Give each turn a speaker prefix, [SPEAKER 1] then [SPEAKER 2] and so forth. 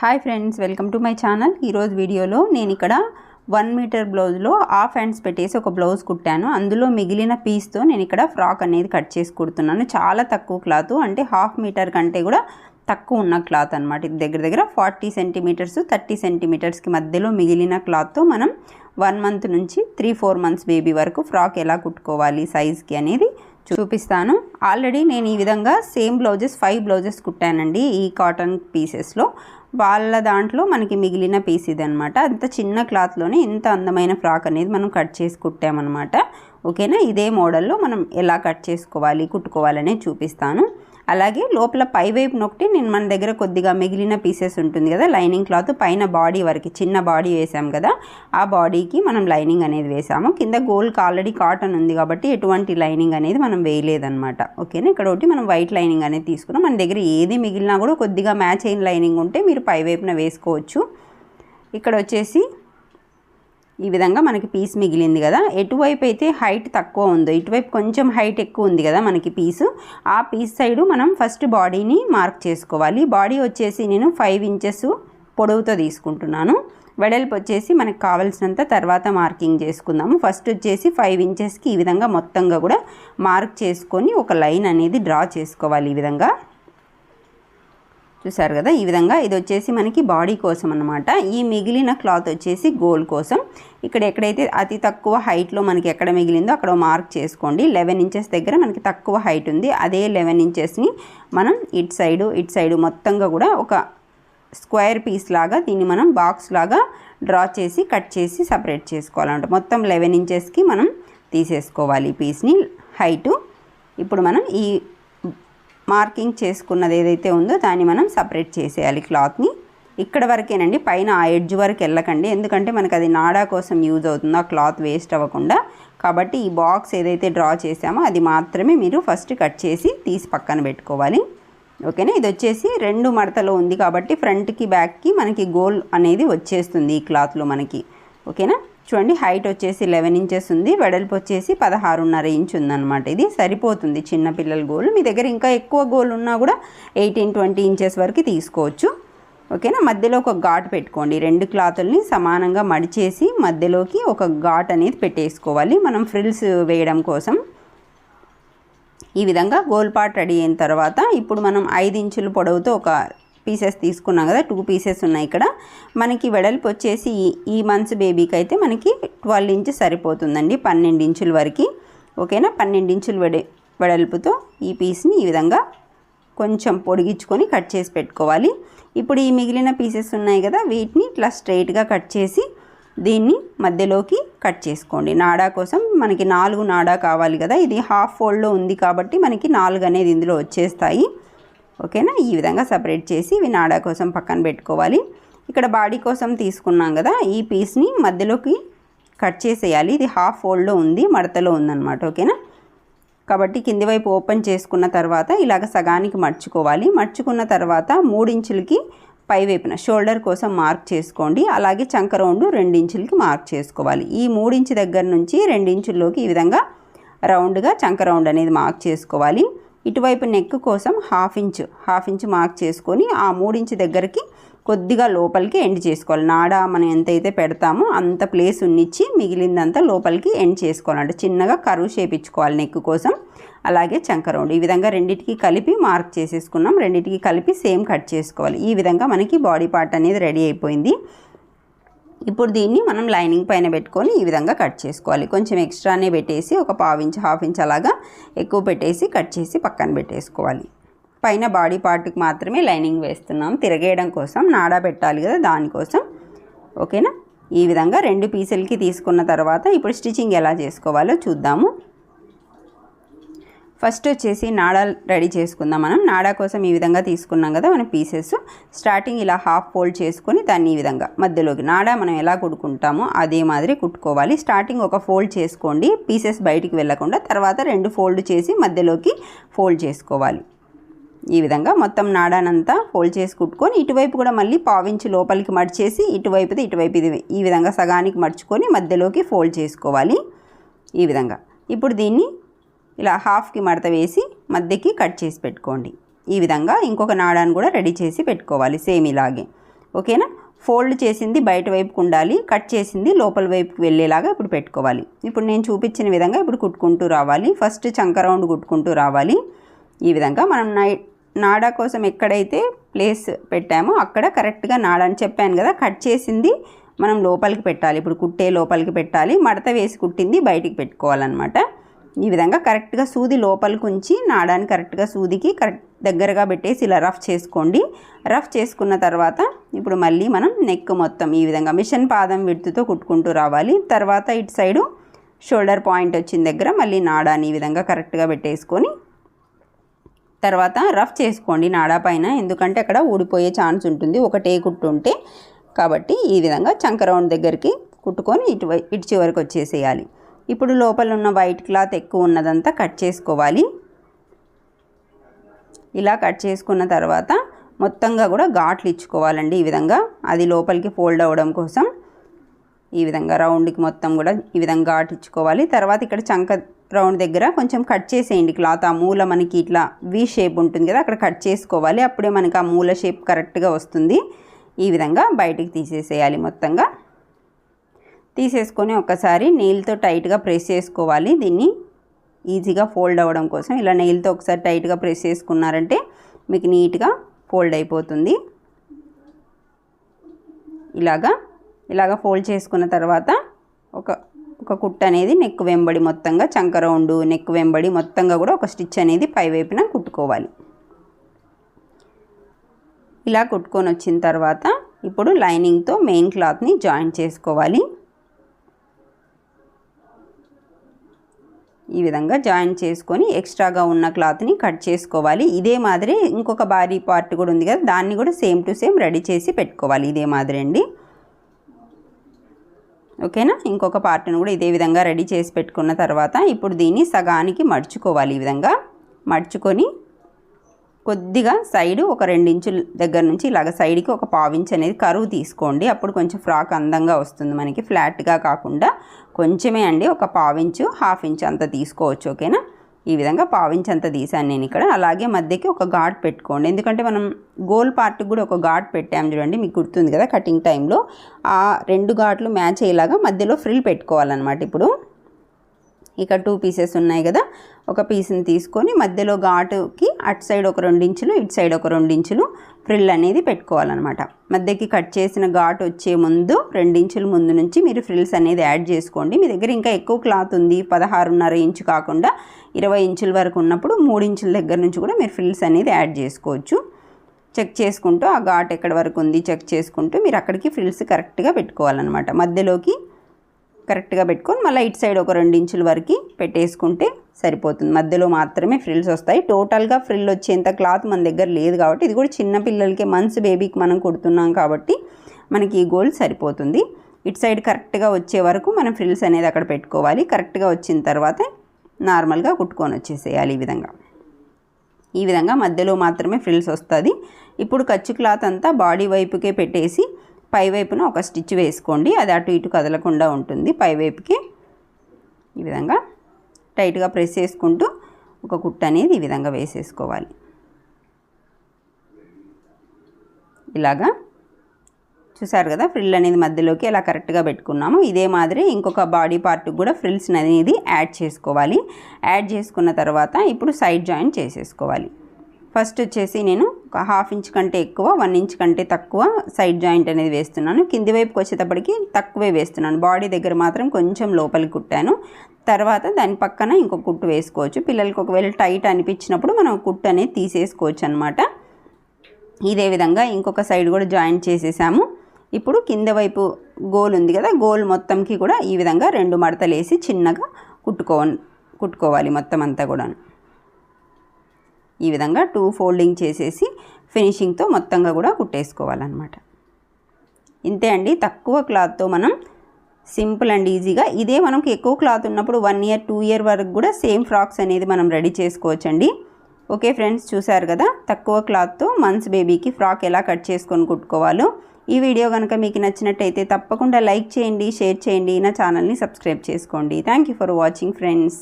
[SPEAKER 1] Hi friends welcome to my channel ఈరోజు వీడియోలో నేను ఇక్కడ వన్ మీటర్ బ్లౌజ్లో హాఫ్ హ్యాండ్స్ పెట్టేసి ఒక బ్లౌజ్ కుట్టాను. అందులో మిగిలిన పీస్తో నేను ఇక్కడ ఫ్రాక్ అనేది కట్ చేసి కుడుతున్నాను. చాలా తక్కువ క్లాత్ అంటే హాఫ్ మీటర్ కంటే కూడా తక్కువ ఉన్న క్లాత్ అనమాట ఇది దగ్గర దగ్గర ఫార్టీ సెంటీమీటర్స్ థర్టీ సెంటీమీటర్స్కి మధ్యలో మిగిలిన క్లాత్తో మనం వన్ మంత్ నుంచి త్రీ ఫోర్ మంత్స్ బేబీ వరకు ఫ్రాక్ ఎలా కుట్టుకోవాలి సైజ్కి అనేది చూపిస్తాను. ఆల్రెడీ నేను ఈ విధంగా సేమ్ బ్లౌజెస్ ఫైవ్ బ్లౌజెస్ కుట్టానండి ఈ కాటన్ పీసెస్లో వాళ్ళ దాంట్లో మనకి మిగిలిన పీస్ ఇది అంత చిన్న క్లాత్లోనే ఇంత అందమైన ఫ్రాక్ అనేది మనం కట్ చేసి కుట్టామన్నమాట. ఓకేనా? ఇదే మోడల్లో మనం ఎలా కట్ చేసుకోవాలి కుట్టుకోవాలనే చూపిస్తాను. అలాగే లోపల పై ఒకటి నేను మన దగ్గర కొద్దిగా మిగిలిన పీసెస్ ఉంటుంది కదా లైనింగ్ క్లాత్ పైన బాడీ వరకు చిన్న బాడీ వేసాం కదా ఆ బాడీకి మనం లైనింగ్ అనేది వేసాము. కింద గోల్కి ఆల్రెడీ కాటన్ ఉంది కాబట్టి ఎటువంటి లైనింగ్ అనేది మనం వేయలేదన్నమాట. ఓకేనా ఇక్కడ ఒకటి మనం వైట్ లైనింగ్ అనేది తీసుకున్నాం. మన దగ్గర ఏది మిగిలినా కూడా కొద్దిగా మ్యాచ్ అయిన లైనింగ్ ఉంటే మీరు పై వైపున వేసుకోవచ్చు. ఇక్కడ వచ్చేసి ఈ విధంగా మనకి పీస్ మిగిలింది కదా. ఎటువైపు అయితే హైట్ తక్కువ ఉందో ఇటువైపు కొంచెం హైట్ ఎక్కువ ఉంది కదా మనకి పీసు ఆ పీస్ సైడు మనం ఫస్ట్ బాడీని మార్క్ చేసుకోవాలి. బాడీ వచ్చేసి నేను ఫైవ్ ఇంచెస్ పొడవుతో తీసుకుంటున్నాను. వెడల్పు వచ్చేసి మనకు కావాల్సినంత తర్వాత మార్కింగ్ చేసుకుందాము. ఫస్ట్ వచ్చేసి ఫైవ్ ఇంచెస్కి ఈ విధంగా మొత్తంగా కూడా మార్క్ చేసుకొని ఒక లైన్ అనేది డ్రా చేసుకోవాలి ఈ విధంగా. చూసారు కదా? ఈ విధంగా ఇది వచ్చేసి మనకి బాడీ కోసం అనమాట ఈ మిగిలిన క్లాత్ వచ్చేసి గోల్ కోసం. ఇక్కడ ఎక్కడైతే అతి తక్కువ హైట్లో మనకి ఎక్కడ మిగిలిందో అక్కడ మార్క్ చేసుకోండి. లెవెన్ ఇంచెస్ దగ్గర మనకి తక్కువ హైట్ ఉంది. అదే లెవెన్ ఇంచెస్ని మనం ఇట్ సైడు ఇట్ సైడు మొత్తంగా కూడా ఒక స్క్వేర్ పీస్ లాగా దీన్ని మనం బాక్స్ లాగా డ్రా చేసి కట్ చేసి సపరేట్ చేసుకోవాలన్నమాట. మొత్తం లెవెన్ ఇంచెస్కి మనం తీసేసుకోవాలి ఈ పీస్ని హైటు ఇప్పుడు మనం ఈ మార్కింగ్ చేసుకున్నది ఏదైతే ఉందో దాన్ని మనం సపరేట్ చేసేయాలి క్లాత్ని. ఇక్కడ వరకేనండి పైన ఆ ఎడ్జ్ వరకు వెళ్ళకండి. ఎందుకంటే మనకు అది నాడా కోసం యూజ్ అవుతుంది ఆ క్లాత్ వేస్ట్ అవ్వకుండా. కాబట్టి ఈ బాక్స్ ఏదైతే డ్రా చేసామో అది మాత్రమే మీరు ఫస్ట్ కట్ చేసి తీసి పక్కన పెట్టుకోవాలి. ఓకేనా? ఇది వచ్చేసి రెండు మడతలో ఉంది కాబట్టి ఫ్రంట్కి బ్యాక్కి మనకి గోల్ అనేది వచ్చేస్తుంది ఈ క్లాత్లో మనకి. ఓకేనా? చూడండి హైట్ వచ్చేసి లెవెన్ ఇంచెస్ ఉంది వెడల్పు వచ్చేసి పదహారున్నర ఇంచ్ ఉందన్నమాట ఇది. సరిపోతుంది చిన్నపిల్లల గోల్ మీ దగ్గర ఇంకా ఎక్కువ గోల్ ఉన్నా కూడా ఎయిటీన్ ట్వంటీ ఇంచెస్ వరకు తీసుకోవచ్చు. ఓకేనా మధ్యలో ఒక ఘాట్ పెట్టుకోండి. రెండు క్లాతుల్ని సమానంగా మడిచేసి మధ్యలోకి ఒక ఘాట్ అనేది పెట్టేసుకోవాలి. మనం ఫ్రిల్స్ వేయడం కోసం. ఈ విధంగా గోల్ పాట్ రెడీ అయిన తర్వాత ఇప్పుడు మనం ఐదు ఇంచుల పొడవుతో ఒక పీసెస్ తీసుకున్నాం కదా టూ పీసెస్ ఉన్నాయి ఇక్కడ. మనకి వెడల్పు వచ్చేసి ఈ మంత్స్ బేబీకి అయితే మనకి ట్వెల్వ్ ఇంచ్ సరిపోతుందండి పన్నెండు ఇంచుల వరకు. ఓకేనా? పన్నెండు ఇంచుల వెడ వెడల్పుతో ఈ పీస్ని ఈ విధంగా కొంచెం పొడిగించుకొని కట్ చేసి పెట్టుకోవాలి. ఇప్పుడు ఈ మిగిలిన పీసెస్ ఉన్నాయి కదా వీటిని ఇట్లా స్ట్రైట్గా కట్ చేసి దీన్ని మధ్యలోకి కట్ చేసుకోండి. నాడా కోసం మనకి నాలుగు నాడా కావాలి కదా ఇది హాఫ్ ఫోల్డ్లో ఉంది కాబట్టి మనకి నాలుగు అనేది ఇందులో వచ్చేస్తాయి. ఓకేనా? ఈ విధంగా సపరేట్ చేసి ఇవి నాడా కోసం పక్కన పెట్టుకోవాలి. ఇక్కడ బాడీ కోసం తీసుకున్నాం కదా ఈ పీస్ని మధ్యలోకి కట్ చేసేయాలి. ఇది హాఫ్ ఫోల్డ్లో ఉంది మడతలో ఉందన్నమాట ఓకేనా? కాబట్టి కింది వైపు ఓపెన్ చేసుకున్న తర్వాత ఇలాగ సగానికి మర్చుకోవాలి మర్చుకున్న తర్వాత మూడించులకి పై వైపున షోల్డర్ కోసం మార్క్ చేసుకోండి. అలాగే చంక రౌండ్ రెండించులకి మార్క్ చేసుకోవాలి. ఈ మూడించి దగ్గర నుంచి రెండించుల్లోకి ఈ విధంగా రౌండ్గా చంక రౌండ్ అనేది మార్క్ చేసుకోవాలి. ఇటువైపు నెక్ కోసం half inch half inch mark చేసుకొని ఆ మూడించి దగ్గరికి కొద్దిగా లోపలికి ఎండ్ చేసుకోవాలి. నాడ మనం ఎంతైతే పెడతామో అంత ప్లేస్ ఉన్నిచ్చి మిగిలిందంతా లోపలికి ఎండ్ చేసుకోవాలంట చిన్నగా కరువు చేపించుకోవాలి నెక్ కోసం. అలాగే చంకరౌండ్ ఈ విధంగా రెండింటికి కలిపి మార్క్ చేసేసుకున్నాం. రెండింటికి కలిపి సేమ్ కట్ చేసుకోవాలి. ఈ విధంగా మనకి బాడీ పార్ట్ అనేది రెడీ అయిపోయింది. ఇప్పుడు దీన్ని మనం లైనింగ్ పైన పెట్టుకొని ఈ విధంగా కట్ చేసుకోవాలి. కొంచెం ఎక్స్ట్రానే పెట్టేసి ఒక పావు ఇంచ్ హాఫ్ ఇంచ్ అలాగా ఎక్కువ పెట్టేసి కట్ చేసి పక్కన పెట్టేసుకోవాలి. పైన బాడీ పార్ట్కి మాత్రమే లైనింగ్ వేస్తున్నాం. తిరగేయడం కోసం నాడా పెట్టాలి కదా దానికోసం. ఓకేనా? ఈ విధంగా రెండు పీసులకి తీసుకున్న తర్వాత ఇప్పుడు స్టిచ్చింగ్ ఎలా చేసుకోవాలో చూద్దాము. ఫస్ట్ వచ్చేసి నాడా రెడీ చేసుకుందాం మనం. నాడా కోసం ఈ విధంగా తీసుకున్నాం కదా మన పీసెస్. స్టార్టింగ్ ఇలా హాఫ్ ఫోల్డ్ చేసుకొని దాన్ని ఈ విధంగా మధ్యలోకి నాడా మనం ఎలా కుట్టుకుంటామో అదే మాదిరి కుట్టుకోవాలి. స్టార్టింగ్ ఒక ఫోల్డ్ చేసుకోండి. పీసెస్ బయటికి వెళ్ళకుండా తర్వాత రెండు ఫోల్డ్ చేసి మధ్యలోకి ఫోల్డ్ చేసుకోవాలి. ఈ విధంగా మొత్తం నాడానంతా ఫోల్డ్ చేసి కుట్టుకొని ఇటువైపు కూడా మళ్ళీ పావించి లోపలికి మడిచేసి ఇటువైపుది ఇటువైపు ఇది ఈ విధంగా సగానికి మడుచుకొని మధ్యలోకి ఫోల్డ్ చేసుకోవాలి. ఈ విధంగా. ఇప్పుడు దీన్ని ఇలా హాఫ్కి మడత వేసి మధ్యకి కట్ చేసి పెట్టుకోండి. ఈ విధంగా ఇంకొక నాడాన్ని కూడా రెడీ చేసి పెట్టుకోవాలి సేమ్ ఇలాగే. ఓకేనా? ఫోల్డ్ చేసింది బయట వైపుకు ఉండాలి కట్ చేసింది లోపల వైపుకి వెళ్ళేలాగా ఇప్పుడు పెట్టుకోవాలి. ఇప్పుడు నేను చూపించిన విధంగా ఇప్పుడు కుట్టుకుంటూ రావాలి. ఫస్ట్ చంక రౌండ్ కుట్టుకుంటూ రావాలి. ఈ విధంగా మనం నై నాడా కోసం ఎక్కడైతే ప్లేస్ పెట్టామో అక్కడ కరెక్ట్గా నాడా అని చెప్పాను కదా కట్ చేసింది మనం లోపలికి పెట్టాలి. ఇప్పుడు కుట్టే లోపలికి పెట్టాలి. మడత వేసి కుట్టింది బయటికి పెట్టుకోవాలన్నమాట. ఈ విధంగా కరెక్ట్గా సూది లోపలికి ఉంచి నాడాన్ని కరెక్ట్గా సూదికి కరెక్ట్ దగ్గరగా పెట్టేసి ఇలా రఫ్ చేసుకోండి. రఫ్ చేసుకున్న తర్వాత ఇప్పుడు మళ్ళీ మనం నెక్ మొత్తం ఈ విధంగా మిషన్ పాదం విడుతుతో కుట్టుకుంటూ రావాలి. తర్వాత ఇటు సైడు షోల్డర్ పాయింట్ వచ్చిన దగ్గర మళ్ళీ నాడాని ఈ విధంగా కరెక్ట్గా పెట్టేసుకొని తర్వాత రఫ్ చేసుకోండి నాడా పైన. ఎందుకంటే అక్కడ ఊడిపోయే ఛాన్స్ ఉంటుంది. ఒకటే కుట్టు ఉంటే కాబట్టి ఈ విధంగా చంక రౌండ్ దగ్గరికి కుట్టుకొని ఇటు ఇటు చివరికి వచ్చేసేయాలి. ఇప్పుడు లోపల ఉన్న వైట్ క్లాత్ ఎక్కువ ఉన్నదంతా కట్ చేసుకోవాలి. ఇలా కట్ చేసుకున్న తర్వాత మొత్తంగా కూడా ఘాట్లు ఇచ్చుకోవాలండి ఈ విధంగా. అది లోపలికి ఫోల్డ్ అవ్వడం కోసం ఈ విధంగా రౌండ్కి మొత్తం కూడా ఈ విధంగా ఘాట్ ఇచ్చుకోవాలి. తర్వాత ఇక్కడ చంక రౌండ్ దగ్గర కొంచెం కట్ చేసేయండి. క్లాత్ ఆ మూల మనకి ఇట్లా వి షేప్ ఉంటుంది కదా అక్కడ కట్ చేసుకోవాలి. అప్పుడే మనకి ఆ మూల షేప్ కరెక్ట్గా వస్తుంది. ఈ విధంగా బయటికి తీసేసేయాలి మొత్తంగా. తీసేసుకొని ఒకసారి నెయిల్తో టైట్గా ప్రెస్ చేసుకోవాలి. దీన్ని ఈజీగా ఫోల్డ్ అవ్వడం కోసం ఇలా నెయిల్తో ఒకసారి టైట్గా ప్రెస్ చేసుకున్నారంటే మీకు నీట్గా ఫోల్డ్ అయిపోతుంది. ఇలాగా ఇలాగా ఫోల్డ్ చేసుకున్న తర్వాత ఒక ఒక కుట్ట అనేది నెక్ వెంబడి మొత్తంగా చంక రౌండ్ నెక్ వెంబడి మొత్తంగా కూడా ఒక స్టిచ్ అనేది పై వైపున కుట్టుకోవాలి. ఇలా కుట్టుకొని వచ్చిన తర్వాత ఇప్పుడు లైనింగ్తో మెయిన్ క్లాత్ని జాయిన్ చేసుకోవాలి. ఈ విధంగా జాయిన్ చేసుకొని ఎక్స్ట్రాగా ఉన్న క్లాత్ని కట్ చేసుకోవాలి. ఇదే మాదిరి ఇంకొక భారీ పార్ట్ కూడా ఉంది కదా దాన్ని కూడా సేమ్ టు సేమ్ రెడీ చేసి పెట్టుకోవాలి. ఇదే మాదిరి అండి. ఓకేనా? ఇంకొక పార్ట్ను కూడా ఇదే విధంగా రెడీ చేసి పెట్టుకున్న తర్వాత ఇప్పుడు దీన్ని సగానికి మడుచుకోవాలి ఈ విధంగా. మడుచుకొని కొద్దిగా సైడ్ ఒక ఇంచుల దగ్గర నుంచి ఇలాగ సైడ్కి ఒక పావించి అనేది కరువు తీసుకోండి. అప్పుడు కొంచెం ఫ్రాక్ అందంగా వస్తుంది మనకి. ఫ్లాట్గా కాకుండా కొంచెమే అండి. ఒక పావించు హాఫ్ ఇంచ్ అంత తీసుకోవచ్చు ఓకేనా? ఈ విధంగా పావించ్ అంత తీసాను నేను ఇక్కడ. అలాగే మధ్యకి ఒక ఘాట్ పెట్టుకోండి. ఎందుకంటే మనం గోల్ పార్ట్కి కూడా ఒక ఘాట్ పెట్టాము చూడండి మీకు గుర్తుంది కదా కటింగ్ టైంలో ఆ రెండు ఘాట్లు మ్యాచ్ అయ్యేలాగా మధ్యలో ఫ్రిల్ పెట్టుకోవాలన్నమాట ఇప్పుడు. ఇక్కడ టూ పీసెస్ ఉన్నాయి కదా. ఒక పీస్ని తీసుకొని మధ్యలో ఘాటుకి అటు సైడ్ ఒక రెండించులు ఇటు సైడ్ ఒక రెండించులు ఫ్రిల్ అనేది పెట్టుకోవాలన్నమాట. మధ్యకి కట్ చేసిన ఘాటు వచ్చే ముందు రెండించుల ముందు నుంచి మీరు ఫ్రిల్స్ అనేది యాడ్ చేసుకోండి. మీ దగ్గర ఇంకా ఎక్కువ క్లాత్ ఉంది పదహారున్నర ఇంచు కాకుండా ఇరవై ఇంచుల వరకు ఉన్నప్పుడు మూడించుల ఇంచుల దగ్గర నుంచి కూడా మీరు ఫ్రిల్స్ అనేది యాడ్ చేసుకోవచ్చు. చెక్ చేసుకుంటూ ఆ ఘాట్ ఎక్కడి వరకు ఉంది చెక్ చేసుకుంటూ మీరు అక్కడికి ఫ్రిల్స్ కరెక్ట్గా పెట్టుకోవాలన్నమాట. మధ్యలోకి కరెక్ట్గా పెట్టుకొని మళ్ళీ ఇటు సైడ్ ఒక రెండు ఇంచుల వరకు పెట్టేసుకుంటే సరిపోతుంది. మధ్యలో మాత్రమే ఫ్రిల్స్ వస్తాయి. టోటల్గా ఫ్రిల్ వచ్చేంత క్లాత్ మన దగ్గర లేదు కాబట్టి ఇది కూడా చిన్న పిల్లలకి మంత్స్ బేబీకి మనం కుడుతున్నాం కాబట్టి మనకి ఈ గోల్ సరిపోతుంది. ఇటు సైడ్ కరెక్ట్గా వచ్చే వరకు మనం ఫ్రిల్స్ అనేది అక్కడ పెట్టుకోవాలి. కరెక్ట్గా వచ్చిన తర్వాత నార్మల్గా కుట్టుకొని వచ్చేసేయాలి ఈ విధంగా. ఈ విధంగా మధ్యలో మాత్రమే ఫ్రిల్స్ వస్తుంది. ఇప్పుడు ఖర్చు క్లాత్ అంతా బాడీ వైపుకే పెట్టేసి పై వైపున ఒక స్టిచ్ వేసుకోండి. అది అటు ఇటు కదలకుండా ఉంటుంది. పై వైపుకి ఈ విధంగా టైట్గా ప్రెస్ చేసుకుంటూ ఒక కుట్ట అనేది ఈ విధంగా వేసేసుకోవాలి. ఇలాగా చూసారు కదా ఫ్రిల్ అనేది మధ్యలోకి ఎలా కరెక్ట్గా పెట్టుకున్నాము. ఇదే మాదిరి ఇంకొక బాడీ పార్ట్కి కూడా ఫ్రిల్స్ అనేది యాడ్ చేసుకోవాలి. యాడ్ చేసుకున్న తర్వాత ఇప్పుడు సైడ్ జాయిన్ చేసేసుకోవాలి. ఫస్ట్ వచ్చేసి నేను హాఫ్ ఇంచ్ కంటే ఎక్కువ వన్ ఇంచ్ కంటే తక్కువ సైడ్ జాయింట్ అనేది వేస్తున్నాను. కింది వైపుకి వచ్చేటప్పటికి తక్కువే వేస్తున్నాను. బాడీ దగ్గర మాత్రం కొంచెం లోపలికి కుట్టాను. తర్వాత దాని పక్కన ఇంకొక కుట్టు వేసుకోవచ్చు. పిల్లలకి ఒకవేళ టైట్ అనిపించినప్పుడు మనం కుట్టు అనేది తీసేసుకోవచ్చు అనమాట ఇదే విధంగా ఇంకొక సైడ్ కూడా జాయింట్ చేసేసాము. ఇప్పుడు కింద వైపు గోల్ ఉంది కదా గోల్ మొత్తంకి కూడా ఈ విధంగా రెండు మడతలు వేసి చిన్నగా కుట్టుకో కుట్టుకోవాలి మొత్తం అంతా కూడా ఈ విధంగా టూ ఫోల్డింగ్ చేసేసి ఫినిషింగ్తో మొత్తంగా కూడా కుట్టేసుకోవాలన్నమాట. ఇంతే అండి తక్కువ క్లాత్తో మనం సింపుల్ అండ్ ఈజీగా ఇదే మనకు ఎక్కువ క్లాత్ ఉన్నప్పుడు వన్ ఇయర్ టూ ఇయర్ వరకు కూడా సేమ్ ఫ్రాక్స్ అనేది మనం రెడీ చేసుకోవచ్చండి. ఓకే ఫ్రెండ్స్ చూశారు కదా తక్కువ క్లాత్తో మంత్స్ బేబీకి ఫ్రాక్ ఎలా కట్ చేసుకొని కుట్టుకోవాలో. ఈ వీడియో కనుక మీకు నచ్చినట్టయితే తప్పకుండా లైక్ చేయండి షేర్ చేయండి నా ఛానల్ని సబ్స్క్రైబ్ చేసుకోండి. Thank you for watching friends.